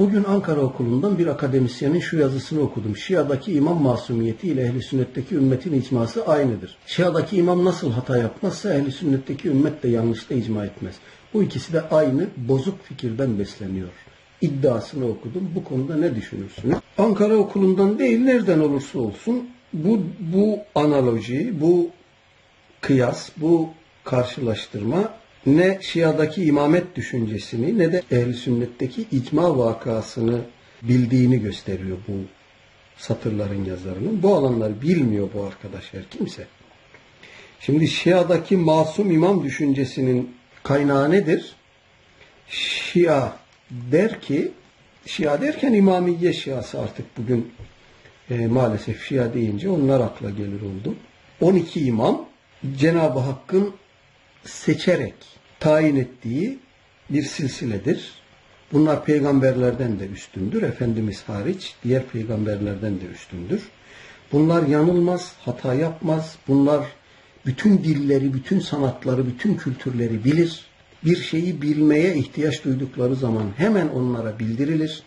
Bugün Ankara Okulu'ndan bir akademisyenin şu yazısını okudum. Şia'daki imam masumiyeti ile ehli sünnetteki ümmetin icması aynıdır. Şia'daki imam nasıl hata yapmazsa ehli sünnetteki ümmet de yanlışta icma etmez. Bu ikisi de aynı bozuk fikirden besleniyor. İddiasını okudum. Bu konuda ne düşünürsünüz? Ankara Okulu'ndan değil nereden olursa olsun bu, bu analoji, bu kıyas, bu karşılaştırma ne Şia'daki imamet düşüncesini ne de ehl sünnetteki icma vakasını bildiğini gösteriyor bu satırların yazarının. Bu alanları bilmiyor bu arkadaş her kimse. Şimdi Şia'daki masum imam düşüncesinin kaynağı nedir? Şia der ki, Şia derken İmamiye Şiası artık bugün e, maalesef Şia deyince onlar akla gelir oldu. 12 imam Cenab-ı Hakk'ın seçerek tayin ettiği bir silsiledir. Bunlar peygamberlerden de üstündür. Efendimiz hariç diğer peygamberlerden de üstündür. Bunlar yanılmaz, hata yapmaz. Bunlar bütün dilleri, bütün sanatları, bütün kültürleri bilir. Bir şeyi bilmeye ihtiyaç duydukları zaman hemen onlara bildirilir.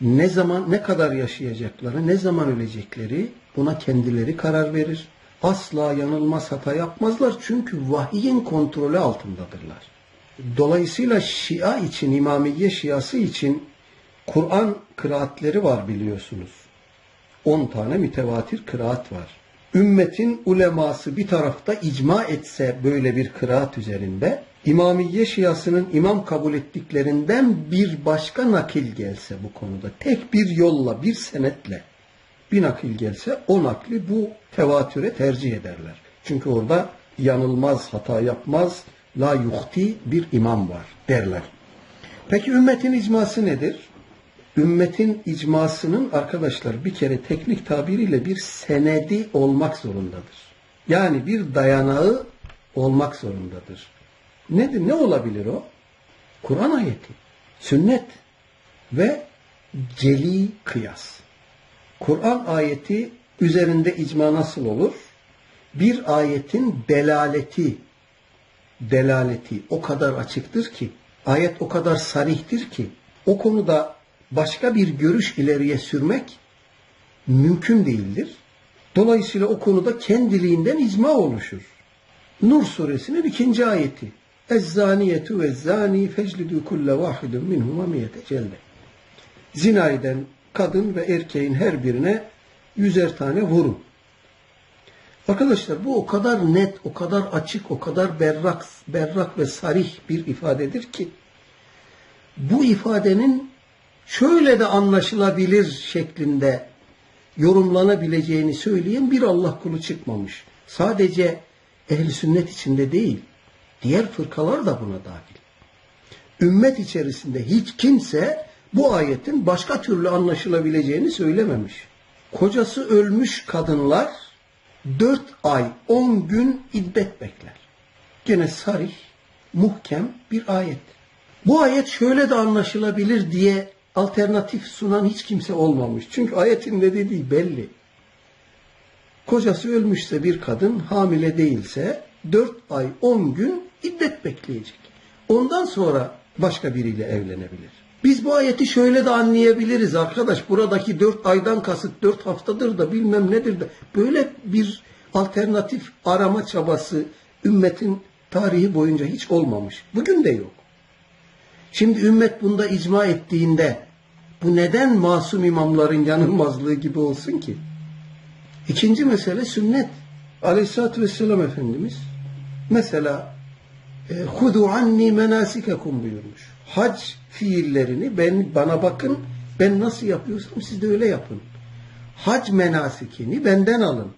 Ne zaman, ne kadar yaşayacakları, ne zaman ölecekleri buna kendileri karar verir asla yanılmaz hata yapmazlar çünkü vahiyin kontrolü altındadırlar. Dolayısıyla Şia için, İmamiye Şiası için Kur'an kıraatleri var biliyorsunuz. 10 tane mütevatir kıraat var. Ümmetin uleması bir tarafta icma etse böyle bir kıraat üzerinde, İmamiye Şiasının imam kabul ettiklerinden bir başka nakil gelse bu konuda, tek bir yolla, bir senetle bir nakil gelse o nakli bu tevatüre tercih ederler. Çünkü orada yanılmaz, hata yapmaz, la yuhti bir imam var derler. Peki ümmetin icması nedir? Ümmetin icmasının arkadaşlar bir kere teknik tabiriyle bir senedi olmak zorundadır. Yani bir dayanağı olmak zorundadır. Nedir? Ne olabilir o? Kur'an ayeti, sünnet ve celi kıyas. Kur'an ayeti üzerinde icma nasıl olur? Bir ayetin delaleti, delaleti o kadar açıktır ki, ayet o kadar sarihtir ki, o konuda başka bir görüş ileriye sürmek mümkün değildir. Dolayısıyla o konuda kendiliğinden icma oluşur. Nur suresinin ikinci ayeti. Ezzaniyetu ve zani feclidu kulle vahidun minhuma miyete celde. Zina eden kadın ve erkeğin her birine yüzer tane vurun. Arkadaşlar bu o kadar net, o kadar açık, o kadar berrak, berrak ve sarih bir ifadedir ki bu ifadenin şöyle de anlaşılabilir şeklinde yorumlanabileceğini söyleyen bir Allah kulu çıkmamış. Sadece ehli sünnet içinde değil, diğer fırkalar da buna dahil. Ümmet içerisinde hiç kimse bu ayetin başka türlü anlaşılabileceğini söylememiş. Kocası ölmüş kadınlar dört ay on gün iddet bekler. Gene sarih, muhkem bir ayet. Bu ayet şöyle de anlaşılabilir diye alternatif sunan hiç kimse olmamış. Çünkü ayetin ne dediği belli. Kocası ölmüşse bir kadın hamile değilse dört ay on gün iddet bekleyecek. Ondan sonra başka biriyle evlenebilir. Biz bu ayeti şöyle de anlayabiliriz arkadaş. Buradaki dört aydan kasıt dört haftadır da bilmem nedir de. Böyle bir alternatif arama çabası ümmetin tarihi boyunca hiç olmamış. Bugün de yok. Şimdi ümmet bunda icma ettiğinde bu neden masum imamların yanılmazlığı gibi olsun ki? İkinci mesele sünnet. Aleyhisselatü Vesselam Efendimiz mesela hudu anni menasikekum buyurmuş hac fiillerini ben bana bakın ben nasıl yapıyorsam siz de öyle yapın. Hac menasikini benden alın.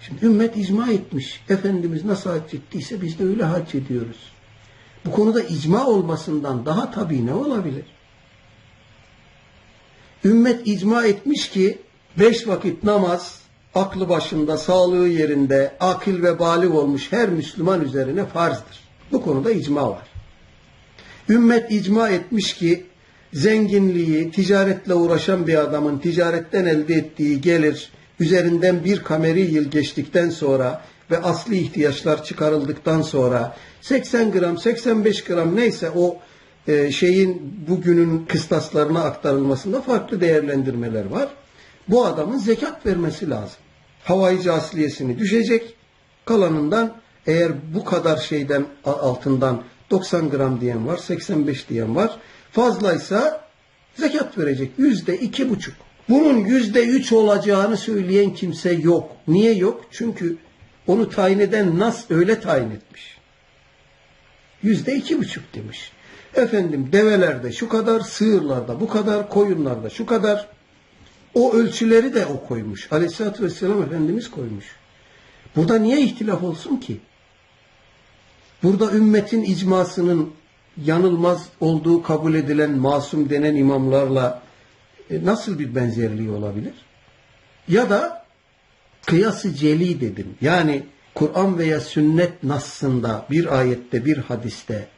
Şimdi ümmet icma etmiş. Efendimiz nasıl hac ettiyse biz de öyle hac ediyoruz. Bu konuda icma olmasından daha tabii ne olabilir? Ümmet icma etmiş ki beş vakit namaz aklı başında, sağlığı yerinde, akil ve balik olmuş her Müslüman üzerine farzdır. Bu konuda icma var. Ümmet icma etmiş ki zenginliği ticaretle uğraşan bir adamın ticaretten elde ettiği gelir üzerinden bir kameri yıl geçtikten sonra ve asli ihtiyaçlar çıkarıldıktan sonra 80 gram 85 gram neyse o e, şeyin bugünün kıstaslarına aktarılmasında farklı değerlendirmeler var. Bu adamın zekat vermesi lazım. Havayıcı asliyesini düşecek. Kalanından eğer bu kadar şeyden altından 90 gram diyen var, 85 diyen var. Fazlaysa zekat verecek. Yüzde iki buçuk. Bunun yüzde üç olacağını söyleyen kimse yok. Niye yok? Çünkü onu tayin eden Nas öyle tayin etmiş. Yüzde iki buçuk demiş. Efendim develerde şu kadar, sığırlarda bu kadar, koyunlarda şu kadar. O ölçüleri de o koymuş. Aleyhisselatü Vesselam Efendimiz koymuş. Burada niye ihtilaf olsun ki? Burada ümmetin icmasının yanılmaz olduğu kabul edilen masum denen imamlarla e, nasıl bir benzerliği olabilir? Ya da kıyası celi dedim. Yani Kur'an veya sünnet nassında bir ayette bir hadiste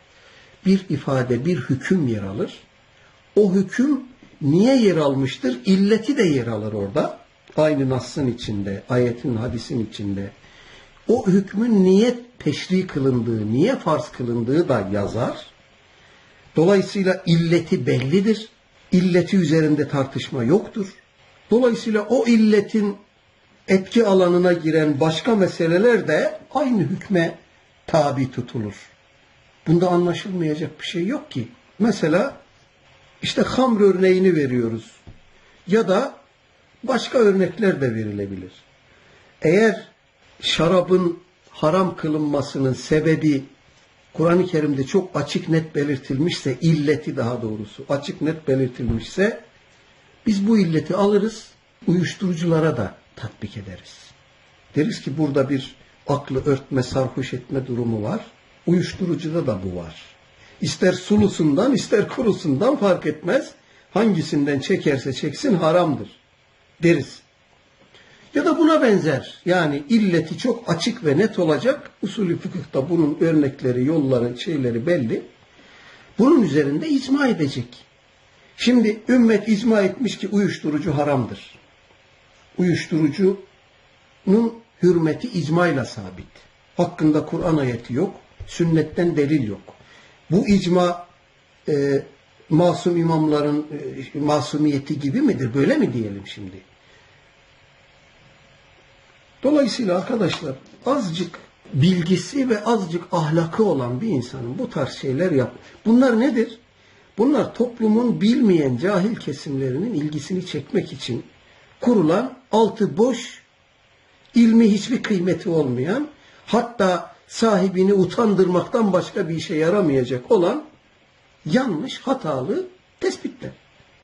bir ifade bir hüküm yer alır. O hüküm niye yer almıştır? İlleti de yer alır orada. Aynı nassın içinde, ayetin, hadisin içinde. O hükmün niye teşri kılındığı, niye farz kılındığı da yazar. Dolayısıyla illeti bellidir. İlleti üzerinde tartışma yoktur. Dolayısıyla o illetin etki alanına giren başka meseleler de aynı hükme tabi tutulur. Bunda anlaşılmayacak bir şey yok ki. Mesela işte hamr örneğini veriyoruz. Ya da başka örnekler de verilebilir. Eğer şarabın haram kılınmasının sebebi Kur'an-ı Kerim'de çok açık net belirtilmişse, illeti daha doğrusu açık net belirtilmişse biz bu illeti alırız, uyuşturuculara da tatbik ederiz. Deriz ki burada bir aklı örtme, sarhoş etme durumu var. Uyuşturucuda da bu var. İster sulusundan ister kurusundan fark etmez. Hangisinden çekerse çeksin haramdır deriz. Ya da buna benzer yani illeti çok açık ve net olacak. Usulü fıkıhta bunun örnekleri, yolları, şeyleri belli. Bunun üzerinde icma edecek. Şimdi ümmet icma etmiş ki uyuşturucu haramdır. Uyuşturucunun hürmeti icmayla sabit. Hakkında Kur'an ayeti yok, sünnetten delil yok. Bu icma e, masum imamların e, masumiyeti gibi midir? Böyle mi diyelim şimdi? Dolayısıyla arkadaşlar azıcık bilgisi ve azıcık ahlakı olan bir insanın bu tarz şeyler yap. Bunlar nedir? Bunlar toplumun bilmeyen cahil kesimlerinin ilgisini çekmek için kurulan altı boş, ilmi hiçbir kıymeti olmayan, hatta sahibini utandırmaktan başka bir işe yaramayacak olan yanlış, hatalı tespitler.